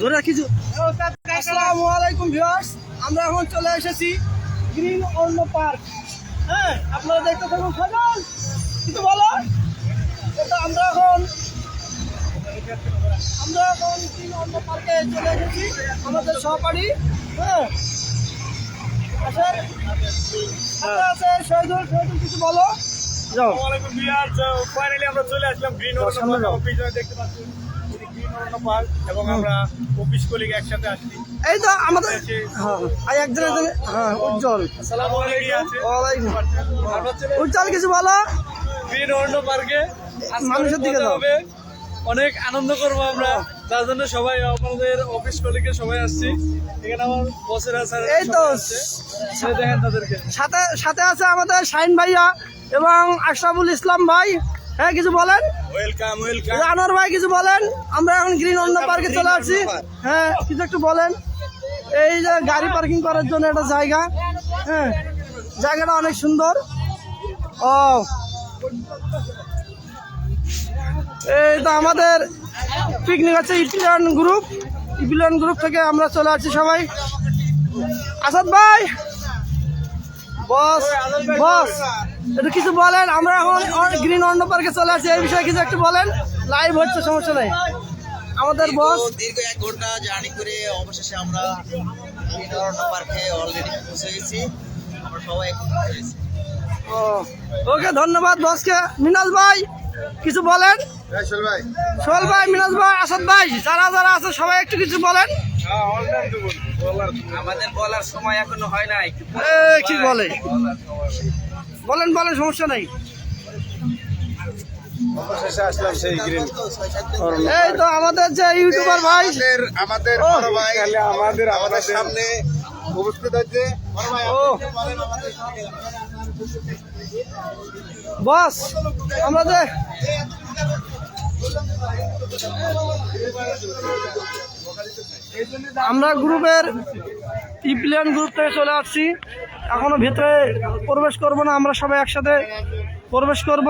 ধরে কিছু আসসালামু আলাইকুম ভিউয়ার্স আমরা এখন চলে এসেছি গ্রিন অন্য পার্ক। হ্যাঁ আপনারা দেখতে থাকুন সজল কিছু বলো। এটা আমরা এখন আমরা এখন গ্রিন অন্য পার্কে চলে এসেছি আমাদের সহপাঠী। হ্যাঁ। আসেন। সাথে আছে শহীদুল শহীদুল কিছু বলো। যাও আসসালামাইকুম ভিউয়ার্স ফাইনালি আমরা চলে আসলাম গ্রিন যাও। অফিস দেখতে পাচ্ছেন। গ্রিন পার্ক এবং আমরা অফিস কলিগ একসাথে আসছি। এই তো আমাদের হ্যাঁ হ্যাঁ উজ্জ্বল। কিছু বলো? গ্রিন অরণ্য পার্কে মানুষের দিকে হবে। অনেক আনন্দ করব আমরা। তার জন্য সবাই আমাদের অফিস কলিগে সবাই আসছি। এখানে আমার বসেরা স্যার এই তো দেখেন তাদেরকে। সাথে সাথে আছে আমাদের শাহিন ভাইয়া এবং আশরাফুল ইসলাম ভাই। হ্যাঁ কিছু বলেন? ওয়েলকাম ওয়েলকাম আনোয়ার ভাই কিছু বলেন? আমরা এখন গ্রিন অন্য পার্কে চলে আসছি। হ্যাঁ কিছু একটু বলেন। এই যে গাড়ি পার্কিং করার জন্য একটা জায়গা। হ্যাঁ জায়গাটা অনেক সুন্দর। ও। এই তো আমাদের পিকনিক আছে ইপিলিয়ন গ্রুপ ইপিলিয়ন গ্রুপ থেকে আমরা চলে আসছি সবাই। আসাদ ভাই! বস বস। একটু কিছু বলেন আমরা এখন গ্রিন অন্য পার্কে চলে আসছি এই বিষয়ে কিছু একটু বলেন। লাইভ হচ্ছে সমস্যা নেই। আমাদের বস। দীর্ঘ এক ঘণ্টা জার্নি করে অবশেষে আমরা অরণ্য পার্কে অলরেডি পৌঁছে গেছি। আমরা সবাই এখন হয়েছি ও ওকে ধন্যবাদ বসকে। মিনাল ভাই কিছু বলেন? সোহেল ভাই। মিনাজ ভাই আসাদ ভাই যারা যারা আছে সবাই একটু কিছু বলেন। আমাদের বলার সময় এখনও হয় নাই কি বলে? বলেন বলেন সমস্যা নেই। অবশেষে আসলাম সেই গ্রিন এই তো আমাদের যে ইউটিউবার ভাই। আমাদের আমাদের ভাই আমাদের আমাদের সামনে উপস্থিত হচ্ছে ও। বস আমরা যে আমরা গ্রুপের ইপ্লেন গ্রুপ থেকে চলে আসছি। এখনও ভেতরে প্রবেশ করব না, আমরা সবাই একসাথে প্রবেশ করব।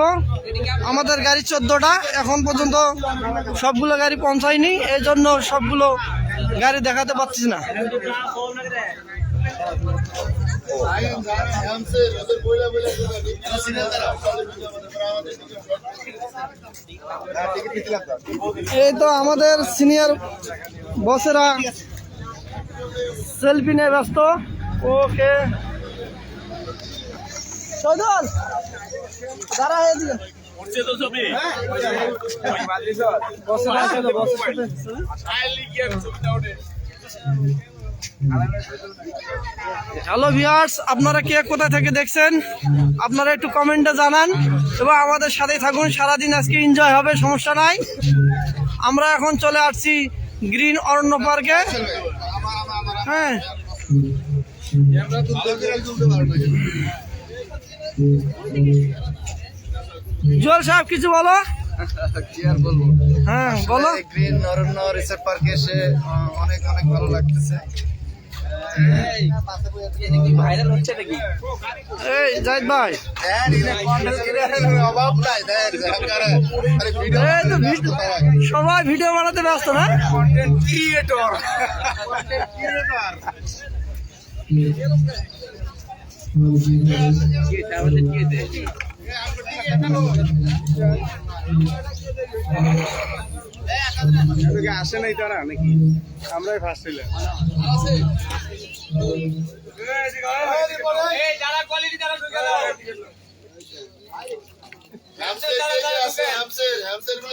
আমাদের গাড়ি চোদ্দোটা, এখন পর্যন্ত সবগুলো গাড়ি পৌঁছায়নি, এই জন্য সবগুলো গাড়ি দেখাতে পারছি না। এই তো আমাদের সিনিয়র বসেরা সেলফি নিয়ে ব্যস্ত। ওকে। সজল সাথে। হ্যালো ভিউয়ার্স, আপনারা কে কোথা থেকে দেখছেন? আপনারা একটু কমেন্টে জানান এবং আমাদের সাথেই থাকুন। সারাদিন আজকে এনজয় হবে, সমস্যা নাই। আমরা এখন চলে আসছি গ্রিন অরণ্য পার্কে। হ্যাঁ। জুয়াল সাহেব, কিছু বলো? কি আর বলব? হ্যাঁ বলো। গ্রিন অরণ্য রিসোর্ট পার্কে এসে অনেক অনেক ভালো লাগতেছে। ভাইরাল হচ্ছে নাকি? এই জাহিদ ভাই। অভাব নাই দেন সরকারে। আরে ভিডিও ভিডিও সবাই ভিডিও বানাতে ব্যস্ত না? ক্রিয়েটর আসে নাই তারা নাকি আমরাই ফার্স্ট হইলাম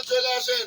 চলে আসেন